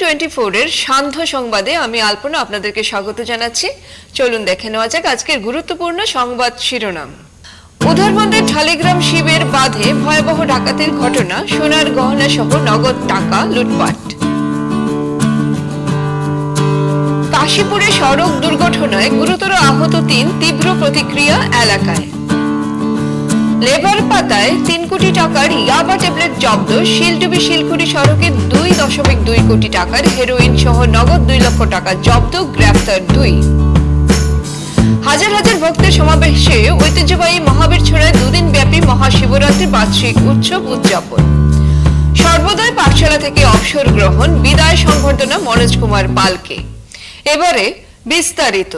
Twenty সান্ধ্য সংবাদে আমি আলপনা আপনাদেরকে স্বাগত জানাচ্ছি। চলুন দেখে নেওয়া যাক আজকের গুরুত্বপূর্ণ সংবাদ শিরোনাম। উধারবন্দের ঠালিগ্রাম শিবের বাঁধে ভয়াবহ ডাকাতির ঘটনা, সোনার গহনা সহ নগদ টাকা লুটপাট। কাশীপুরে সড়ক দুর্ঘটনায় গুরুতর আহত তিন তীব্র প্রতিক্রিয়া এলাকায়। লেবার পাতায় তিন কোটি টাকার ইয়াবা ট্যাবলেট জব্দ শিলডুবি শিলকুড়ি সড়কে দুই দশমিক দুই কোটি টাকার হেরোইন সহ নগদ দুই লক্ষ টাকা জব্দ গ্রেফতার দুই। হাজার হাজার ভক্তের সমাবেশে ঐতিহ্যবাহী মহাবীর ছড়ায় দুদিন ব্যাপী মহাশিবরাত্রি বার্ষিক উৎসব উদযাপন। সর্বদয় পাঠশালা থেকে অবসর গ্রহণ, বিদায় সংবর্ধনা মনোজ কুমার পালকে। এবারে বিস্তারিত।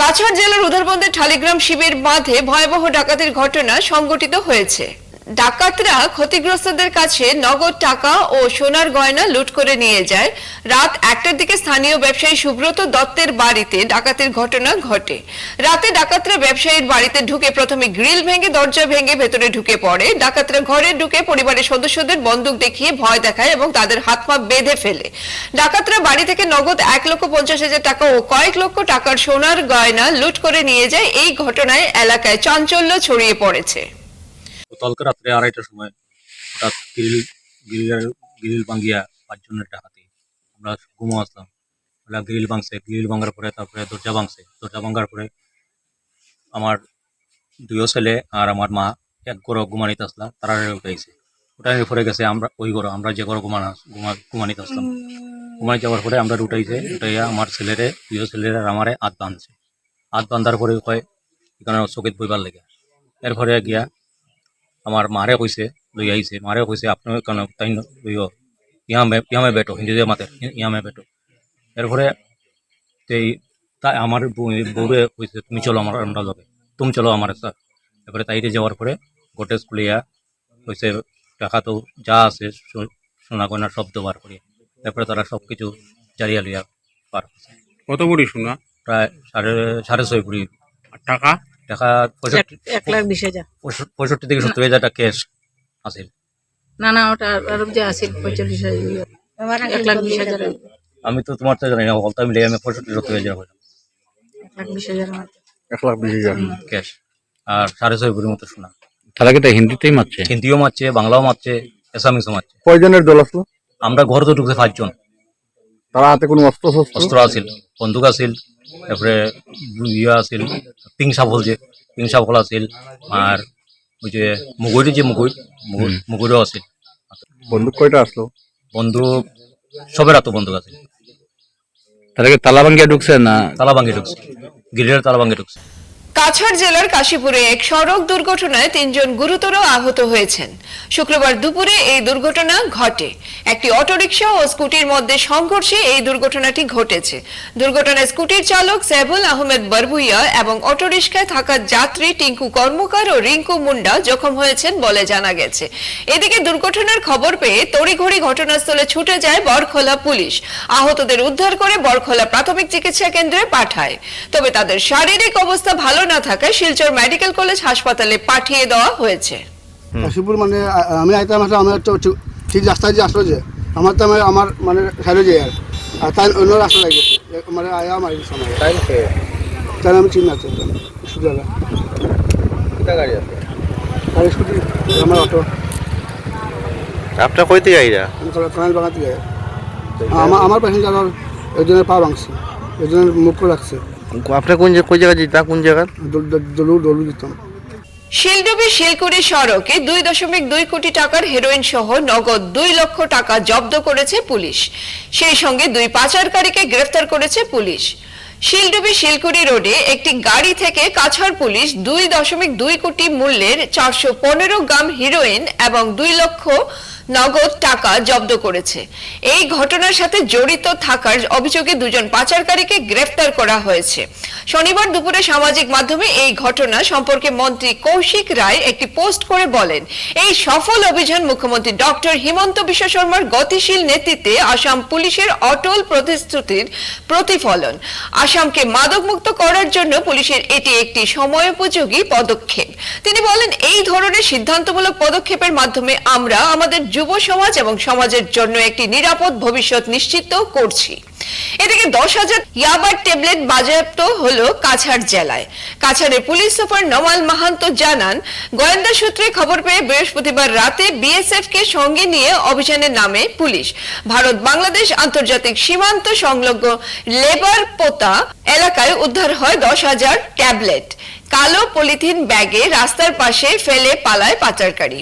কাছাড় জেলার উধারবন্দের ঠালিগ্রাম শিবের বাঁধে ভয়াবহ ডাকাতির ঘটনা সংঘটিত হয়েছে। ডাকাতরা ক্ষতিগ্রস্তদের কাছে নগদ টাকা ও সোনার গয়না লুট করে নিয়ে যায়। রাত একটার দিকে স্থানীয় ব্যবসায়ী সুব্রত দত্তের বাড়িতে ডাকাতির ঘটনা ঘটে। রাতে ডাকাতরা ব্যবসায়ীর বাড়িতে ঢুকে প্রথমে গ্রিল ভেঙে দরজা ভেঙে ভেতরে ঢুকে পড়ে। ডাকাতরা ঘরে ঢুকে পরিবারের সদস্যদের বন্দুক দেখিয়ে ভয় দেখায় এবং তাদের হাত পা বেঁধে ফেলে। ডাকাতরা বাড়ি থেকে নগদ এক লক্ষ পঞ্চাশ হাজার টাকা ও কয়েক লক্ষ টাকার সোনার গয়না লুট করে নিয়ে যায়। এই ঘটনায় এলাকায় চাঞ্চল্য ছড়িয়ে পড়েছে। গতকালকে রাত্রে আড়াইটার সময় হঠাৎ গ্রিল গ্রিলের গ্রিল ভাঙ্গিয়া পাঁচজনের ডাকাতি। আমরা ঘুমো আসলাম। গ্রিল ভাঙছে গ্রিল ভাঙার পরে তারপরে দরজা ভাঙছে। দরজা ভাঙার পরে আমার দুইও ছেলে আর আমার মা এক গড় ঘুমানিতে আসলাম, তারা উঠাইছে উঠানোর পরে গেছে আমরা, ওই গড় আমরা যে গড় ঘুমানো ঘুমা ঘুমানিতে আসলাম। ঘুমাই যাওয়ার পরে আমরা উঠাইছে, উঠাইয়া আমার ছেলেরে দুইও ছেলের আর আমারে হাত বাঁধছে। হাত বাঁধার পরে কয়, এখানে চকিত বইবার লেগে। এরপরে গিয়া আমার মারে কইছে লই আইছে মারে কইছে আপনার কেন তাই লইও। ইয়ামে ইয়ামে বেটো হিন্দিতে মাতে ইয়ামে বেটো। এরপরে এই তাই আমার বউ- বউরে কইছে তুমি চলো আমার আমরা লগে তুমি চলো আমার সাথে। এরপরে তাইতে যাওয়ার পরে গোটে স্কুলিয়া কইছে টাকা তো যা আছে সোনা গয়না শব্দ বার করি তারপরে তারা সব কিছু জারিয়া লইয়া পার কত বড়ি শোনা প্রায় সাড়ে সাড়ে ছয় কুড়ি টাকা? টাকা পঁয়ষট্টি এক- এক লাখ বিশ হাজার। পঁয়ষট্টি- পঁয়ষট্টি থেকে সত্তর হাজার টাকা ক্যাশ আছে না না ওটা যে আছে পঁয়তাল্লিশ হাজার। এক লাখ বিশ হাজার। আমি তো তোমার তো জানি না বলতে মিলে আমি পঁয়ষট্টি সত্তর হাজার এক লাখ বিশ হাজার এক লাখ বিশ হাজার। ক্যাশ আর সাড়ে ছয় ভরির মতো শোনা তারা কি হিন্দিতেই মারছে? হিন্দিও মারছে বাংলাও মারছে এসামিসও মারছে। কয়জনের দল আসলো? আমরা ঘর তো ঢুকছে পাঁচজন। তারা হাতে কোনো অস্ত্র অস্ত্র আছিল বন্দুক আছিল তারপরে ইয়ে আছিল পিং সাফল যে পিং সাফল আছিল আর ওই যে মুগুরি যে মুগুর মুগুরও আছিল। বন্দুক কয়টা আসলো বন্দুক সবের হাতে বন্দুক আছে তাহলে তালা ভাঙ্গিয়া ঢুকছে না? তালা ভাঙ্গে ঢুকছে। গিরিয়ার তালা ভাঙ্গে ঢুকছে। কাছাড় জেলার কাশীপুরে এক সড়ক দুর্ঘটনায় তিনজন গুরুতর আহত হয়েছেন। শুক্রবার দুপুরে এই দুর্ঘটনা ঘটে। একটি অটোরিকশা ও স্কুটির মধ্যে সংঘর্ষে এই দুর্ঘটনাটি ঘটেছে। দুর্ঘটনায় স্কুটির চালক সেবুল আহমেদ বরভুইয়া এবং অটোরিকশায় থাকা যাত্রী টিঙ্কু কর্মকার ও রিঙ্কু মুন্ডা জখম হয়েছেন বলে জানা গেছে। এদিকে দুর্ঘটনার খবর পেয়ে তড়িঘড়ি ঘটনাস্থলে ছুটে যায় বরখোলা পুলিশ। আহতদের উদ্ধার করে বরখোলা প্রাথমিক চিকিৎসা কেন্দ্রে পাঠায়। তবে তাদের শারীরিক অবস্থা ভালো না থাকায় শিলচর মেডিকেল কলেজ হাসপাতালে পাঠিয়ে দেওয়া হয়েছে। কাশীপুর মানে আমি আইতাম আসলে আমার তো ঠিক- রাস্তায় যে আসলো যে আমার তো আমার- আমার মানে সাইডে যে আর আর তাই অন্য রাস্তা লাগে মানে আয়া আমার সময়। তাই আমি চিনি আছে সুজালা গাড়ি আছে? আর স্কুটি আমার অটো। আপনার কই থেকে আইরা? আমি কানাল বাগাতে যাই আমার আমার প্যাসেঞ্জার একজনের পা ভাঙছে একজনের মুখ রাখছে। কোন কোন জায়গা দল- দল- শিলডুবি শিলকুড়ি সড়কে দুই দশমিক দুই কোটি টাকার হেরোইন সহ নগদ দুই লক্ষ টাকা জব্দ করেছে পুলিশ। সেই সঙ্গে দুই পাচারকারীকে গ্রেফতার করেছে পুলিশ। শিলডুবি শিলকুড়ি রোডে একটি গাড়ি থেকে কাছাড় পুলিশ দুই দশমিক দুই কোটি মূল্যের চারশো পনেরো গ্রাম হিরোইন এবং দুই লক্ষ নগদ টাকা জব্দ করেছে। এই ঘটনার সাথে জড়িত থাকার অভিযোগে দুজন পাচারকারীকে গ্রেফতার করা হয়েছে। শনিবার দুপুরে সামাজিক মাধ্যমে এই ঘটনা সম্পর্কে মন্ত্রী কৌশিক রায় একটি পোস্ট করে বলেন, এই সফল অভিযান মুখ্যমন্ত্রী ডক্টর হিমন্ত বিশ্ব শর্মার গতিশীল নেতৃত্বে আসাম পুলিশের অটল প্রতিশ্রুতির প্রতিফলন। আসামকে মাদকমুক্ত করার জন্য পুলিশের এটি একটি সময়োপযোগী পদক্ষেপ। তিনি বলেন, এই ধরনের সিদ্ধান্তমূলক পদক্ষেপের মাধ্যমে আমরা আমাদের যুব সমাজ এবং সমাজের জন্য একটি নিরাপদ ভবিষ্যৎ নিশ্চিত করছি। এদিকে দশ হাজার ইয়াবার ট্যাবলেট বাজেয়াপ্ত হলো কাছাড় জেলায়। কাছাড়ের পুলিশ সুপার নমাল মাহান্ত জানান, গোয়েন্দা সূত্রে খবর পেয়ে বৃহস্পতিবার রাতে বিএসএফ কে সঙ্গে নিয়ে অভিযানের নামে পুলিশ। ভারত বাংলাদেশ আন্তর্জাতিক সীমান্ত সংলগ্ন লেবার পোতা এলাকায় উদ্ধার হয় দশ হাজার ট্যাবলেট। কালো পলিথিন ব্যাগে রাস্তার পাশে ফেলে পালায় পাচারকারী।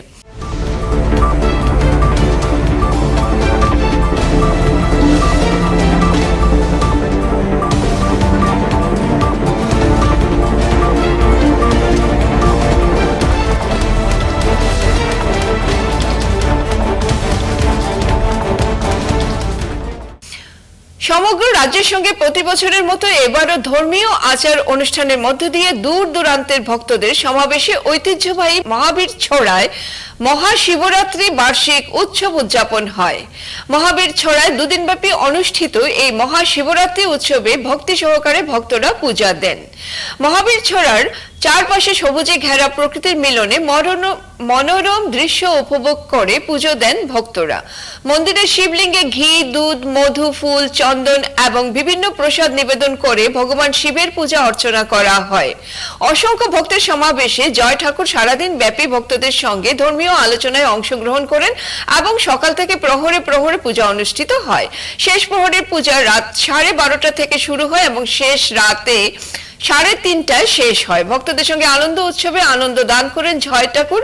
সমগ্র রাজ্যের সঙ্গে প্রতি বছরের মতো এবারও ধর্মীয় আচার অনুষ্ঠানের মধ্য দিয়ে দূর দূরান্তের ভক্তদের সমাবেশে ঐতিহ্যবাহী মহাবীর ছড়ায় মহাশিবরাত্রি বার্ষিক উৎসব উদযাপন হয়। মহাবীর ছড়ায় দুদিনব্যাপী অনুষ্ঠিত এই মহাশিবরাত্রি উৎসবে ভক্তি সহকারে ভক্তরা পূজা দেন। মহাবীর ছড়ার চারপাশে সবুজে ঘেরা প্রকৃতির মিলনে মনোরম দৃশ্য উপভোগ করে পুজো দেন ভক্তরা। মন্দিরের শিবলিঙ্গে ঘি, দুধ, মধু, ফুল, চন্দন এবং বিভিন্ন প্রসাদ নিবেদন করে ভগবান শিবের পূজা অর্চনা করা হয়। অসংখ্য ভক্তের সমাবেশে জয় ঠাকুর সারাদিন ব্যাপী ভক্তদের সঙ্গে ধর্মীয় আলোচনায় অংশগ্রহণ করেন এবং সকাল থেকে প্রহরে প্রহরে পূজা অনুষ্ঠিত হয়। শেষ প্রহরের পূজা রাত সাড়ে বারোটা থেকে শুরু হয় এবং শেষ রাতে সাড়ে তিনটায় শেষ হয়। ভক্তদের সঙ্গে আনন্দ উৎসবে আনন্দ দান করেন জয় ঠাকুর।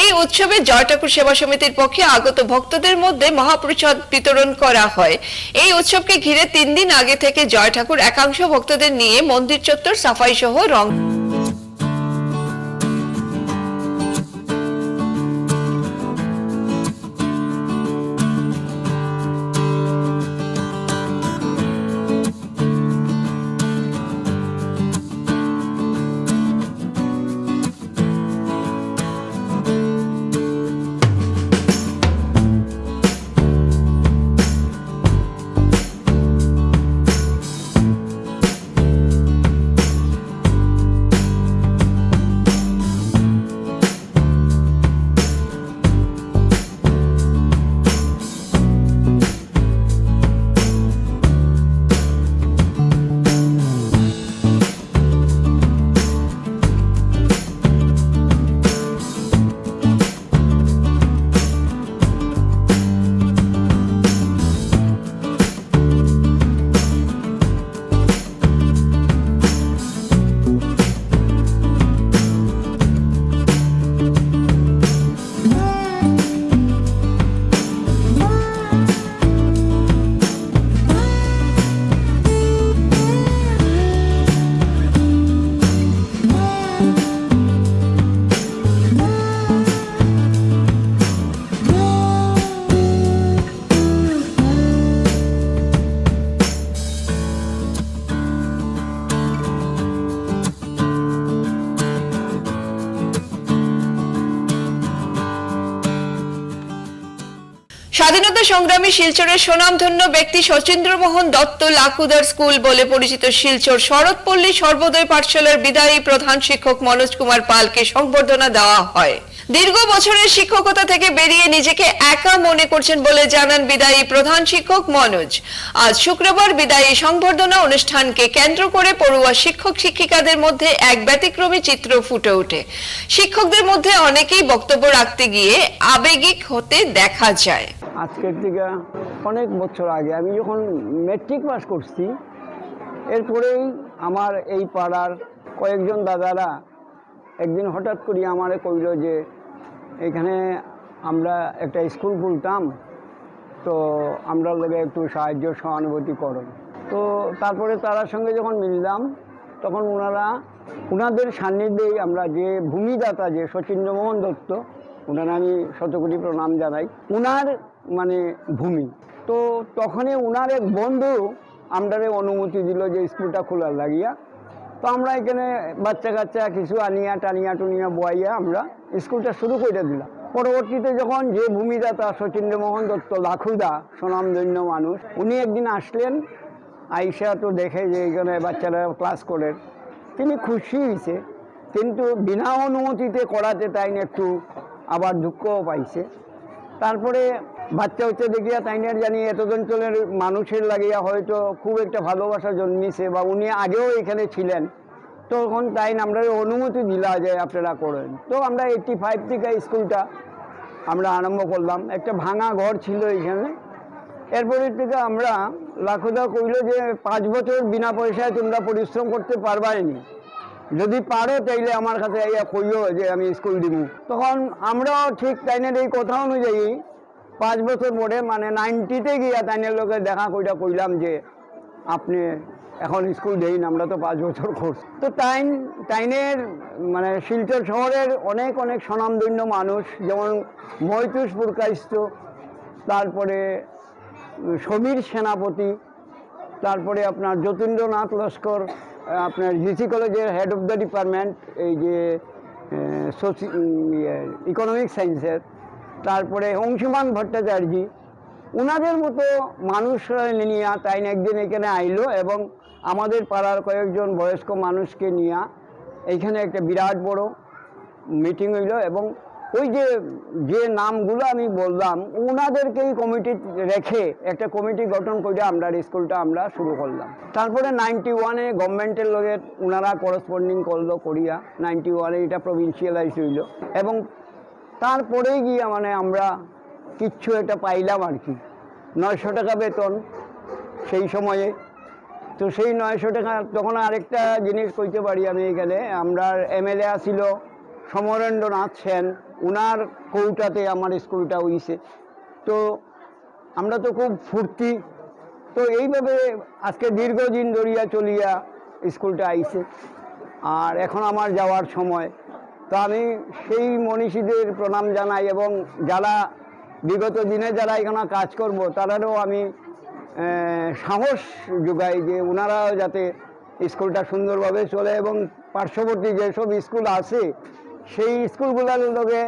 এই উৎসবে জয় ঠাকুর সেবা সমিতির পক্ষে আগত ভক্তদের মধ্যে মহাপ্রসাদ বিতরণ করা হয়। এই উৎসবকে ঘিরে তিন দিন আগে থেকে জয় ঠাকুর একাংশ ভক্তদের নিয়ে মন্দির চত্বর, সাফাই সহ রং সংগ্রামী শিলচরের সুনামধন্য ব্যক্তি শচীন্দ্রমোহন দত্ত লাকুদার স্কুল বলে পরিচিত শিলচর শরৎপল্লী সর্বোদয় পাঠশালার বিদায়ী প্রধান শিক্ষক মনোজ কুমার পালকে সংবর্ধনা দেওয়া হয়। দীর্ঘ বছরের শিক্ষকতা থেকে বেরিয়ে নিজেকে একা মনে করছেন বলে জানান বিদায়ী প্রধান শিক্ষক মনোজ। আজ শুক্রবার বিদায়ী সংবর্ধনা অনুষ্ঠানকে কেন্দ্র করে পড়ুয়া শিক্ষক শিক্ষিকাদের মধ্যে এক ব্যতিক্রমী চিত্র ফুটে ওঠে। শিক্ষকদের মধ্যে অনেকেই বক্তব্য রাখতে গিয়ে আবেগিক হতে দেখা যায়। আজকের থেকে অনেক বছর আগে আমি যখন মেট্রিক পাস করছি, এরপরেই আমার এই পাড়ার কয়েকজন দাদারা একদিন হঠাৎ করে আমারে কইল যে, এখানে আমরা একটা স্কুল খুলতাম, তো আমরা লোকে একটু সাহায্য সহানুভূতি করো। তো তারপরে তার সঙ্গে যখন মিললাম, তখন ওনারা, ওনাদের সান্নিধ্যেই আমরা যে ভূমিদাতা যে সচিন্দ্রমোহন দত্ত ওনার আমি শতকোটি প্রণাম জানাই। ওনার মানে ভূমি। তো তখনই ওনার এক বন্ধু আমরারে অনুমতি দিল যে স্কুলটা খোলার লাগিয়া। তো আমরা এখানে বাচ্চা কাচ্চা কিছু আনিয়া টানিয়া টুনিয়া বয়াইয়া আমরা স্কুলটা শুরু করে দিলাম। পরবর্তীতে যখন যে ভূমিদাতা শচীন্দ্রমোহন দত্ত লাখুদা, স্বনামধন্য মানুষ, উনি একদিন আসলেন, আইসা তো দেখে যে এখানে বাচ্চারা ক্লাস করে। তিনি খুশি হয়েছে কিন্তু বিনা অনুমতিতে করাতে তাই একটু আবার দুঃখও পাইছে। তারপরে বাচ্চা হচ্ছে দেখিয়া তাইনের জানি এত অঞ্চলের মানুষের লাগিয়া হয়তো খুব একটা ভালোবাসা জন্মিছে বা উনি আগেও এখানে ছিলেন। তখন তাই আমরা অনুমতি দিলা যে আপনারা করেন। তো আমরা এইটটি ফাইভ থেকে স্কুলটা আমরা আরম্ভ করলাম। একটা ভাঙা ঘর ছিল এখানে। এরপরের থেকে আমরা লাখুদা কইল যে পাঁচ বছর বিনা পয়সায় তোমরা পরিশ্রম করতে পারবাইনি যদি পারো তাইলে আমার কাছে আইয়া কইও যে আমি স্কুল দিব তখন আমরাও ঠিক তাইনের এই কথা অনুযায়ী পাঁচ বছর পরে মানে নাইনটিতে গিয়া তাইনের লোকে দেখা কইটা কইলাম যে, আপনি এখন স্কুল দেই আমরা তো পাঁচ বছর কোর্স তো টাইন টাইনের মানে শিলচর শহরের অনেক অনেক স্বনামধন্য মানুষ, যেমন মৈতুষ পুরকাইস্ত তারপরে সমীর সেনাপতি, তারপরে আপনার যতীন্দ্রনাথ লস্কর আপনার জিসি কলেজের হেড অফ দ্য ডিপার্টমেন্ট এই যে ইকোনমিক সায়েন্সের তারপরে অংশুমান ভট্টাচার্য ওনাদের মতো মানুষরা নিয়ে তাই একদিন এখানে আইলো এবং আমাদের পাড়ার কয়েকজন বয়স্ক মানুষকে নিয়ে এইখানে একটা বিরাট বড় মিটিং হইল এবং ওই যে যে নামগুলো আমি বললাম ওনাদেরকেই কমিটি রেখে একটা কমিটি গঠন করে আমরা স্কুলটা আমরা শুরু করলাম। তারপরে নাইনটি ওয়ানে গভর্নমেন্টের লগে ওনারা করসপন্ডিং করল করিয়া। নাইনটি ওয়ানে এটা প্রভিন্সিয়ালাইজ হইল। এবং তারপরে গিয়ে মানে আমরা কিচ্ছু একটা পাইলাম আর কি। নয়শো টাকা বেতন সেই সময়ে। তো সেই নয়শো টাকা তখন আরেকটা জিনিস কইতে পারি আমি এখানে। আমরা এমএলএ আসিল সমরেন্দ্রনাথ সেন। উনার কৌটাতে আমার স্কুলটা হইছে। তো আমরা তো খুব ফুর্তি। তো এইভাবে আজকে দীর্ঘদিন ধরিয়া চলিয়া স্কুলটা আইছে। আর এখন আমার যাওয়ার সময়। তো আমি সেই মনীষীদের প্রণাম জানাই এবং যারা বিগত দিনে যারা এখানে কাজ করব তারারও আমি সাহস যোগাই যে ওনারাও যাতে স্কুলটা সুন্দরভাবে চলে এবং পার্শ্ববর্তী যেসব স্কুল আছে সেই স্কুলগুলোর লগে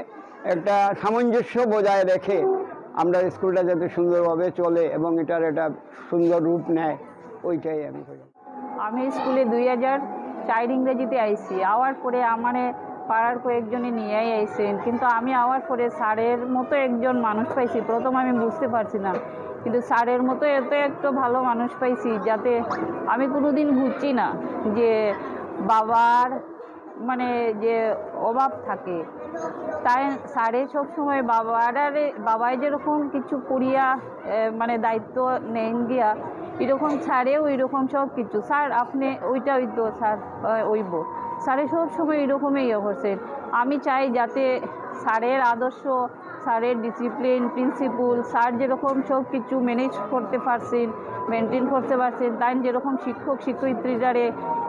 একটা সামঞ্জস্য বজায় রেখে আমরা স্কুলটা যাতে সুন্দরভাবে চলে এবং এটার একটা সুন্দর রূপ নেয়, ওইটাই আমি করি। আমি স্কুলে দুই হাজার চার ইংরেজিতে আইছি আওয়ার পরে আমারে পাড়ার কয়েকজনে নিয়েই আইসেন। কিন্তু আমি আওয়ার পরে স্যারের মতো একজন মানুষ পাইছি। প্রথম আমি বুঝতে পারছি না। কিন্তু স্যারের মতো এত একটা ভালো মানুষ পাইছি যাতে আমি কোনোদিন বুঝছি না যে বাবার মানে যে অভাব থাকে, তাই স্যারে সবসময় বাবারে বাবাই যেরকম কিছু করিয়া মানে দায়িত্ব নেন গিয়া, এরকম স্যারেও এরকম সব কিছু। স্যার, আপনি ওইটা ওইতো স্যার ওইব। স্যারে সব সময় এরকমই করছেন আমি চাই যাতে স্যারের আদর্শ, স্যারের ডিসিপ্লিন প্রিন্সিপাল স্যার যেরকম সব কিছু ম্যানেজ করতে পারছেন মেনটেন করতে পারছেন, তাই যেরকম শিক্ষক, শিক্ষয়িত্রীরারে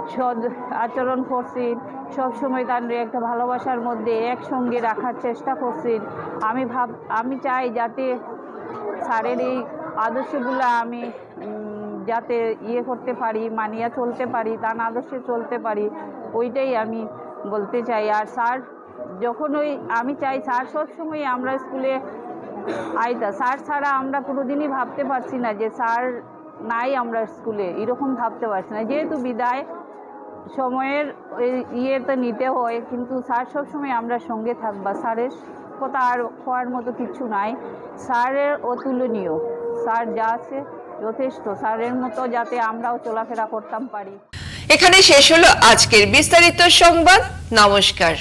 সদ আচরণ করছেন। সবসময় তাদের একটা ভালোবাসার মধ্যে একসঙ্গে রাখার চেষ্টা করছেন। আমি ভাব, আমি চাই যাতে স্যারের এই আদর্শগুলো আমি যাতে ইয়ে করতে পারি, মানিয়া চলতে পারি, তার আদর্শে চলতে পারি, ওইটাই আমি বলতে চাই। আর স্যার, যখন ওই, আমি চাই স্যার সবসময় আমরা স্কুলে আইতা স্যার ছাড়া আমরা কোনোদিনই ভাবতে পারছি না যে স্যার নাই আমরা স্কুলে। এরকম ভাবতে পারছি না। যেহেতু বিদায় সময়ের ইয়েতে নিতে হয়, কিন্তু স্যার সবসময় আমরা সঙ্গে থাকবা। স্যারের কথা আর হওয়ার মতো কিছু নাই। স্যারের অতুলনীয়। স্যার যা আছে যথেষ্ট। স্যারের মতো যাতে আমরাও চলাফেরা করতাম পারি। এখানে শেষ হলো আজকের বিস্তারিত সংবাদ। নমস্কার।